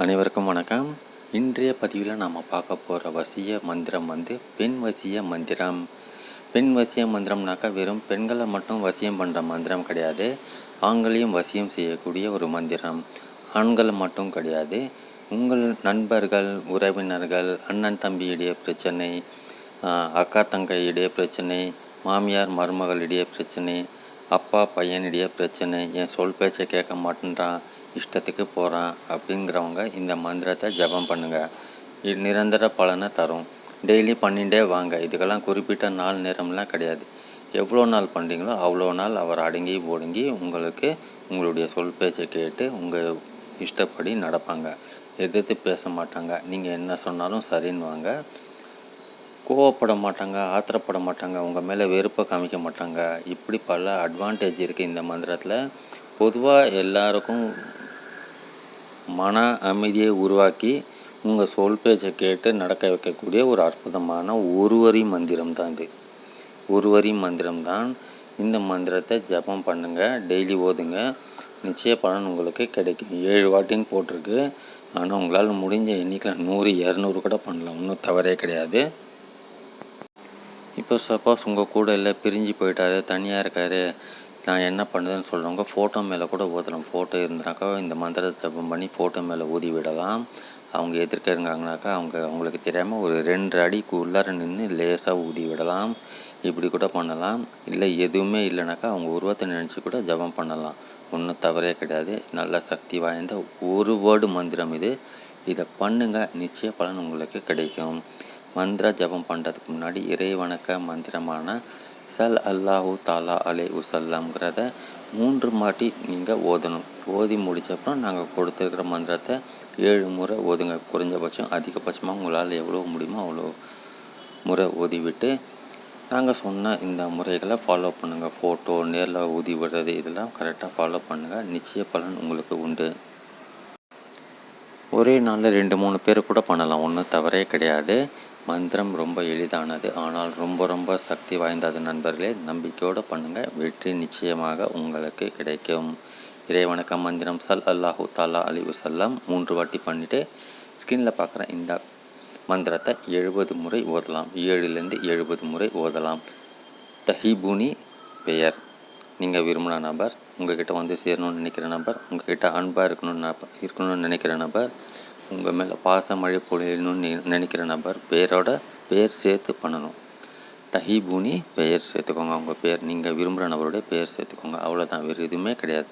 அனைவருக்கும் வணக்கம். இன்றைய பதிவில் நாம் பார்க்க போகிற வசிய மந்திரம் வந்து பெண் வசிய மந்திரம். பெண் வசிய மந்திரம்னாக்கா வெறும் பெண்களை மட்டும் வசியம் பண்ணுற மந்திரம் கிடையாது. ஆண்களையும் வசியம் செய்யக்கூடிய ஒரு மந்திரம். ஆண்கள் மட்டும் கிடையாது. உங்கள் நண்பர்கள் உறவினர்கள் அண்ணன் தம்பியிடையே பிரச்சனை அக்கா தங்கையிடையே பிரச்சனை மாமியார் மருமகளிடையே பிரச்சனை அப்பா பையனிடையே பிரச்சனை என் சொல் பேச்சை கேட்க மாட்டேன்றான் இஷ்டத்துக்கு போகிறான் அப்படிங்கிறவங்க இந்த மந்திரத்தை ஜெபம் பண்ணுங்கள் இது நிரந்தர பலனை தரும். டெய்லி பண்ணிகிட்டே வாங்க. இதுக்கெல்லாம் குறிப்பிட்ட நாள் நேரம்லாம் கிடையாது. எவ்வளோ நாள் பண்ணுறீங்களோ அவ்வளோ நாள் அவர் அடங்கி ஒடுங்கி உங்களுக்கு உங்களுடைய சொல் பேச்சை கேட்டு உங்கள் இஷ்டப்படி நடப்பாங்க. எதிர்த்து பேச மாட்டாங்க. நீங்கள் என்ன சொன்னாலும் சரின்னு வாங்க. கோவப்பட மாட்டாங்க ஆத்திரப்பட மாட்டாங்க உங்கள் மேலே வெறுப்பை காமிக்க மாட்டாங்க. இப்படி பல அட்வான்டேஜ் இருக்குது இந்த மந்திரத்தில். பொதுவாக எல்லாருக்கும் மன அமைதியை உருவாக்கி உங்கள் சொல் பேச்சை கேட்டு நடக்க வைக்கக்கூடிய ஒரு அற்புதமான ஒரு வரி மந்திரம் தான் இது. ஒரு வரி மந்திரம் தான் இந்த மந்திரத்தை ஜெபம் பண்ணுங்கள் டெய்லி ஓதுங்க. நிச்சய பலன் உங்களுக்கு கிடைக்கும். ஏழு வாட்டின்னு போட்டிருக்கு. ஆனால் உங்களால் முடிஞ்ச எண்ணிக்கையில் நூறு இரநூறு கூட பண்ணலாம். ஒன்றும் தவறே கிடையாது. இப்போ சப்போஸ் உங்கள் கூட இல்லை பிரிஞ்சு போயிட்டாரு தனியாக இருக்காரு. நான் என்ன பண்ணுதுன்னு சொல்கிறவங்க ஃபோட்டோ மேலே கூட ஊதலாம் ஃபோட்டோ இருந்தாக்கா இந்த மந்திரத்தை ஜபம் பண்ணி ஃபோட்டோ மேலே ஊதி விடலாம். அவங்க எதிர்க்க இருந்தாங்கனாக்கா அவங்க அவங்களுக்கு தெரியாமல் ஒரு ரெண்டு அடிக்கு உள்ளார நின்று லேசாக ஊதி விடலாம். இப்படி கூட பண்ணலாம். இல்லை எதுவுமே இல்லைனாக்கா அவங்க உருவத்தை நினச்சி கூட ஜபம் பண்ணலாம். ஒன்றும் தவறே கிடையாது. நல்ல சக்தி வாய்ந்த ஒரு வேர்டு மந்திரம் இது. இதை பண்ணுங்கள் நிச்சய பலன் உங்களுக்கு கிடைக்கும். மந்திர ஜபம் பண்ணுறதுக்கு முன்னாடி இறை வணக்க மந்திரமான சல் அல்லாஹூ தாலா அலே உசல்லாம்ங்கிறத மூன்று மாட்டி நீங்கள் ஓதணும். ஓதி முடிச்சப்பறம் நாங்கள் கொடுத்துருக்கிற மந்திரத்தை ஏழு முறை ஓதுங்க. குறைஞ்சபட்சம் அதிகபட்சமாக உங்களால் எவ்வளோ முடியுமோ அவ்வளோ முறை ஓதி விட்டு நாங்கள் சொன்ன இந்த முறைகளை ஃபாலோ பண்ணுங்கள் ஃபோட்டோ நேரில் ஊதி விடுறது இதெல்லாம் கரெக்டாக ஃபாலோ பண்ணுங்கள் நிச்சய பலன் உங்களுக்கு உண்டு. ஒரே நாளில் ரெண்டு மூணு பேர் கூட பண்ணலாம். ஒன்றும் தவறே கிடையாது. மந்திரம் ரொம்ப எளிதானது. ஆனால் ரொம்ப ரொம்ப சக்தி வாய்ந்தது நண்பர்களே. நம்பிக்கையோடு பண்ணுங்கள் வெற்றி நிச்சயமாக உங்களுக்கு கிடைக்கும். இறைவணக்கம் மந்திரம் சல் அல்லாஹூ தாலா அலி வசல்லாம் மூன்று வாட்டி பண்ணிவிட்டு ஸ்கின்ல பார்க்குற இந்த மந்திரத்தை எழுபது முறை ஓதலாம். ஏழுலேருந்து எழுபது முறை ஓதலாம். தஹிபுனி பெயர். நீங்கள் விரும்பின நபர் உங்ககிட்ட வந்து சேரணும்னு நினைக்கிற நபர் உங்ககிட்ட அன்பாக இருக்கணும்னு நப- இருக்கணும்னு நினைக்கிற நபர் உங்கள் மேலே பாசமழை பொழியணும்னு நி- நினைக்கிற நபர் பேரோட பேர் சேர்த்து பண்ணணும். தஹிபூனி பெயர் சேர்த்துக்கோங்க. உங்கள் பேர் நீங்கள் விரும்புகிற நபருடைய பெயர் சேர்த்துக்கோங்க. அவ்வளோதான் வேறு எதுவுமே கிடையாது.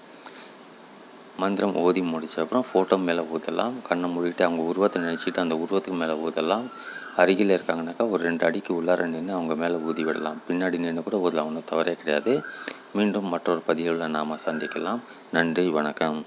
மந்திரம் ஓதி முடிச்ச அப்புறம் ஃபோட்டோ மேலே ஊதலாம் கண்ணை மூடிட்டு அவங்க உருவத்தை நினச்சிட்டு அந்த உருவத்துக்கு மேலே ஊதலாம் அருகில் இருக்காங்கனாக்கா ஒரு ரெண்டு அடிக்கு உள்ளார நின்று அவங்க மேலே ஊதி விடலாம். பின்னாடி நின்று கூட ஊதலாம். ஒன்றும் தவறே கிடையாது. மீண்டும் மற்றொரு பதிவில் நாம் சந்திக்கலாம். நன்றி வணக்கம்.